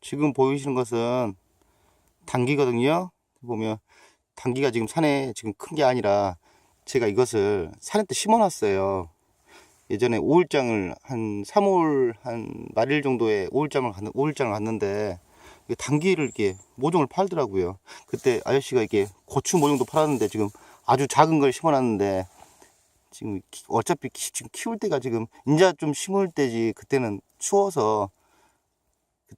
지금 보이시는 것은 당기거든요. 보면 당기가 지금 산에 지금 큰 게 아니라 제가 이것을 산에 때 심어놨어요. 예전에 5일장을 한 3월 한 말일 정도에 5일장을 갔는 5일장을 갔는데 당기를 이렇게 모종을 팔더라고요. 그때 아저씨가 이게 고추 모종도 팔았는데 지금 아주 작은 걸 심어놨는데 지금 키- 어차피 키- 지금 키울 때가 지금 인자 좀 심을 때지 그때는 추워서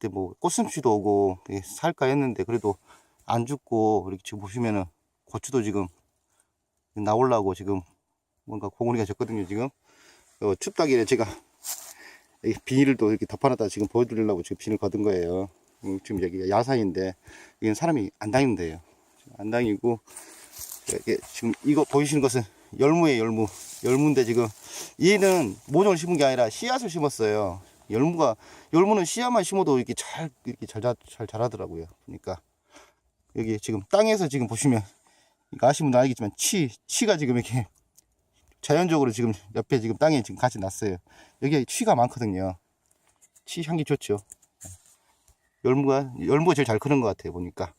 그때 뭐 꽃샘추도 오고 살까 했는데 그래도 안 죽고 이렇게 지금 보시면은 고추도 지금 나오려고 지금 뭔가 공원이가 졌거든요 지금. 어, 춥다길래 제가 이 비닐을 또 이렇게 덮어놨다 지금 보여드리려고 지금 비닐 걷은 거예요. 음, 지금 여기가 야산인데 여기는 사람이 안 다니면 돼요 안 다니고 이게 지금 이거 보이시는 것은 열무예요 열무. 열무인데 지금 얘는 모종을 심은 게 아니라 씨앗을 심었어요 열무가 열무는 씨앗만 심어도 이렇게 잘 이렇게 잘, 자- 잘 자라더라고요. 보니까 여기 지금 땅에서 지금 보시면 이거 아시는 분들 알겠지만 치 치가 지금 이렇게 자연적으로 지금 옆에 지금 땅에 지금 같이 났어요. 여기에 치가 많거든요. 치 향기 좋죠. 열무가 열무가 제일 잘 크는 것 같아요 보니까.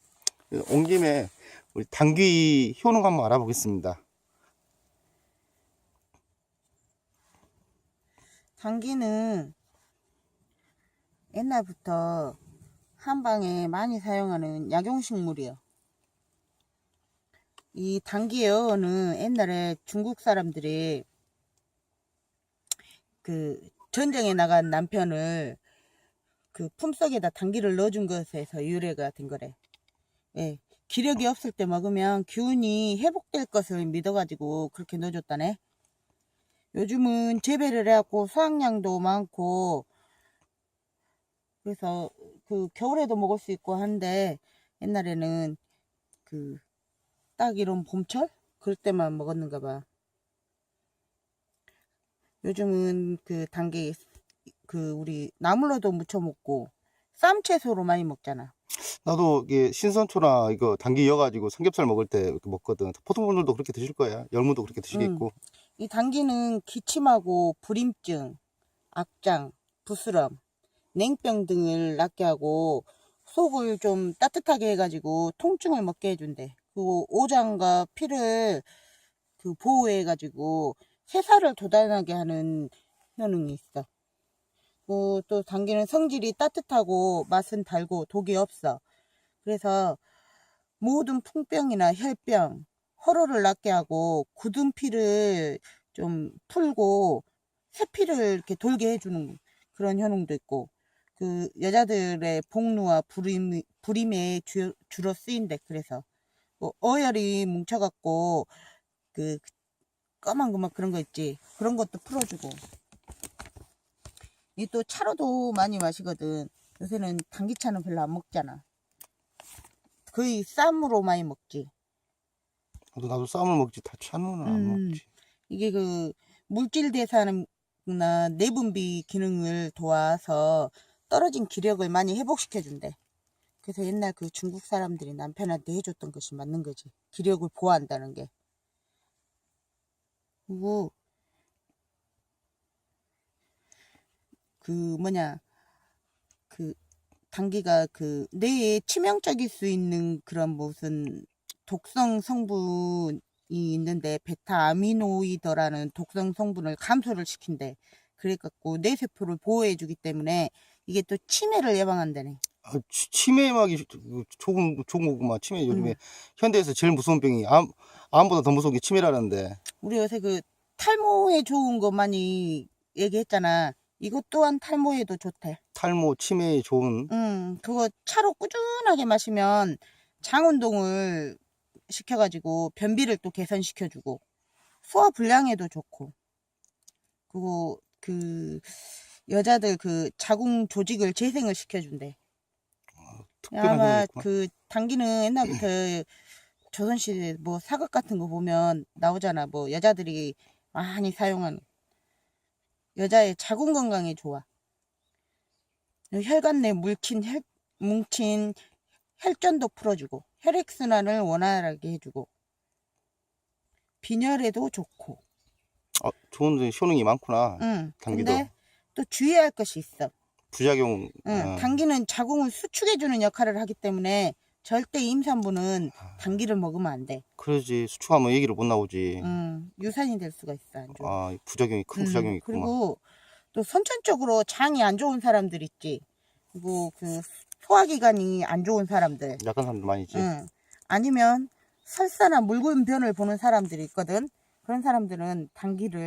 온 김에 우리 당귀 효능 한번 알아보겠습니다. 당귀는 옛날부터 한방에 많이 사용하는 약용식물이요. 이 당귀여는 옛날에 중국 사람들이 그 전쟁에 나간 남편을 그 품속에다 당귀를 넣어준 것에서 유래가 된 거래. 예. 기력이 없을 때 먹으면 기운이 회복될 것을 믿어가지고 그렇게 넣어줬다네. 요즘은 재배를 해갖고 수확량도 많고 그래서 그 겨울에도 먹을 수 있고 한데 옛날에는 그 딱 이런 봄철? 그럴 때만 먹었는가 봐. 요즘은 그 단계 그 우리 나물로도 무쳐 먹고 쌈 채소로 많이 먹잖아. 나도 이게 신선초나 이거 당귀 여가지고 삼겹살 먹을 때 이렇게 먹거든. 포통분들도 그렇게 드실 거야. 열무도 그렇게 드시겠고. 이 당귀는 기침하고 불임증, 악장, 부스럼, 냉병 등을 낫게 하고 속을 좀 따뜻하게 해가지고 통증을 먹게 해준대. 그리고 오장과 피를 그 보호해가지고 세살을 돋아나게 하는 효능이 있어. 뭐또 당귀는 성질이 따뜻하고 맛은 달고 독이 없어. 그래서 모든 풍병이나 혈병, 허로를 낫게 하고 굳은 피를 좀 풀고 새 피를 이렇게 돌게 해주는 그런 효능도 있고 그 여자들의 복루와 불임, 불임에 주, 주로 쓰인대. 그래서 뭐 어혈이 뭉쳐갖고 그 까만그만 그런 거 있지? 그런 것도 풀어주고. 이 또 차로도 많이 마시거든. 요새는 당기차는 별로 안 먹잖아. 거의 쌈으로 많이 먹지. 나도 나도 쌈을 먹지. 다 찬우는 안 음. 먹지. 이게 그 물질 대사나 내분비 기능을 도와서 떨어진 기력을 많이 회복시켜 준대. 그래서 옛날 그 중국 사람들이 남편한테 해줬던 것이 맞는 거지. 기력을 보호한다는 게. 그리고 그 뭐냐 그 당기가 그 뇌에 치명적일 수 있는 그런 무슨 독성 성분이 있는데 베타 아미노이드라는 독성 성분을 감소를 시킨대. 그래갖고 뇌세포를 보호해주기 때문에 이게 또 치매를 예방한다네. 아, 치- 치매막이 조금 좋은 거구만 치매 요즘에 음. 현대에서 제일 무서운 병이 암 암보다 더 무서운 게 치매라는데 우리 요새 그 탈모에 좋은 거 많이 얘기했잖아. 이것 또한 탈모에도 좋대. 탈모 치매에 좋은 음, 그거 차로 꾸준하게 마시면 장 운동을 시켜가지고 변비를 또 개선시켜주고 소화 불량에도 좋고 그리고 그 여자들 그 자궁 조직을 재생을 시켜준대. 특별한 아마 효능이 있구나. 그 당기는 옛날부터 조선시대 뭐 사극 같은 거 보면 나오잖아. 뭐 여자들이 많이 사용하는 여자의 자궁 건강에 좋아. 혈관 내 뭉친 혈, 뭉친 혈전도 풀어주고 혈액 순환을 원활하게 해주고 빈혈에도 좋고. 아, 좋은 효능이 많구나 응. 당기도. 근데 또 주의할 것이 있어. 부작용. 응, 어, 당기는 자궁을 수축해주는 역할을 하기 때문에 절대 임산부는 아. 당기를 먹으면 안 돼. 그러지 수축하면 얘기를 못 나오지. 응, 유산이 될 수가 있어. 안 좋아. 아 부작용이 큰 음, 부작용이 있구만. 그리고 또 선천적으로 장이 안 좋은 사람들 있지. 그리고 그 소화기관이 안 좋은 사람들. 약한 사람도 많이 있지. 응. 아니면 설사나 묽은 변을 보는 사람들이 있거든. 그런 사람들은 당기를